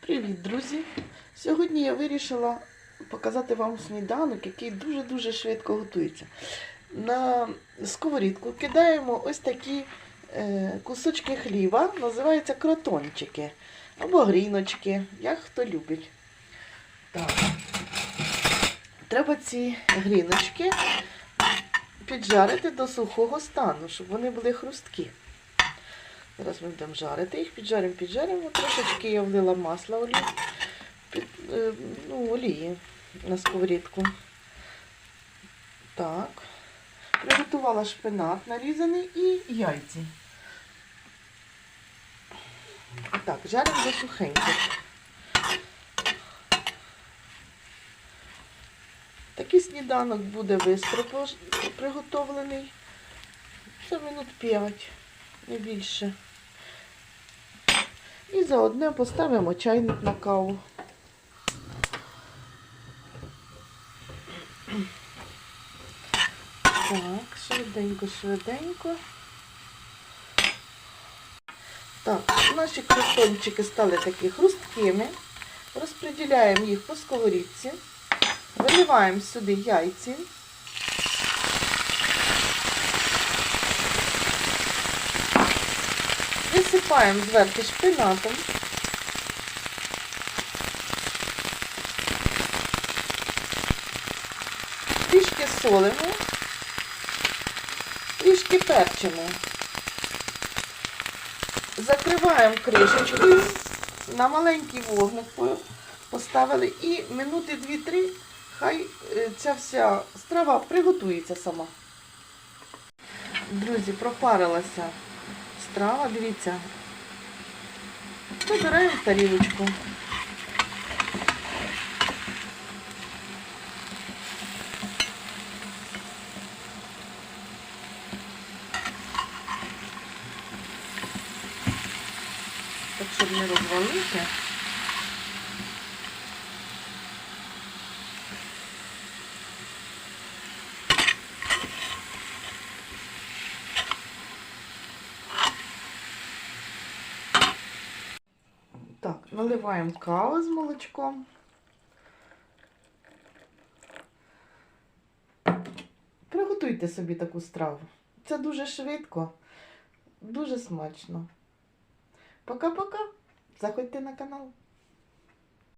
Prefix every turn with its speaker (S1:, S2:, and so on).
S1: Привіт, друзі! Сьогодні я вирішила показати вам сніданок, який дуже-дуже швидко готується. На сковорідку кидаємо ось такі е, кусочки хліба, називаються кротончики або гріночки, як хто любить. Так. Треба ці гріночки піджарити до сухого стану, щоб вони були хрусткі. Зараз ми будемо жарити їх, піджаримо, піджаримо. Трошечки я влила масла олії, під, е, ну, олії на сковорідку. Так. Приготувала шпинат нарізаний і яйці. Так, жаримо до сухеньких. Такий сніданок буде швидко приготовлений. Це минут 5, не більше. І заодно поставимо чайник на каву. Так, швиденько, швиденько. Так, наші крутончики стали такі хрусткими. Розподіляємо їх по сковорідці. Виливаємо сюди яйці. Висипаємо зверху шпинатом. Трішки солимо, трішки перчимо. Закриваємо кришечкою, на маленький вогник поставили і минути 2-3 хай е, ця вся страва приготується сама. Друзі, пропарилася страва, дивіться. Забираємо в тарілочку. Так, щоб не розвалити. Так, наливаємо каву з молочком. Приготуйте собі таку страву. Це дуже швидко, дуже смачно. Пока-пока. Заходьте на канал.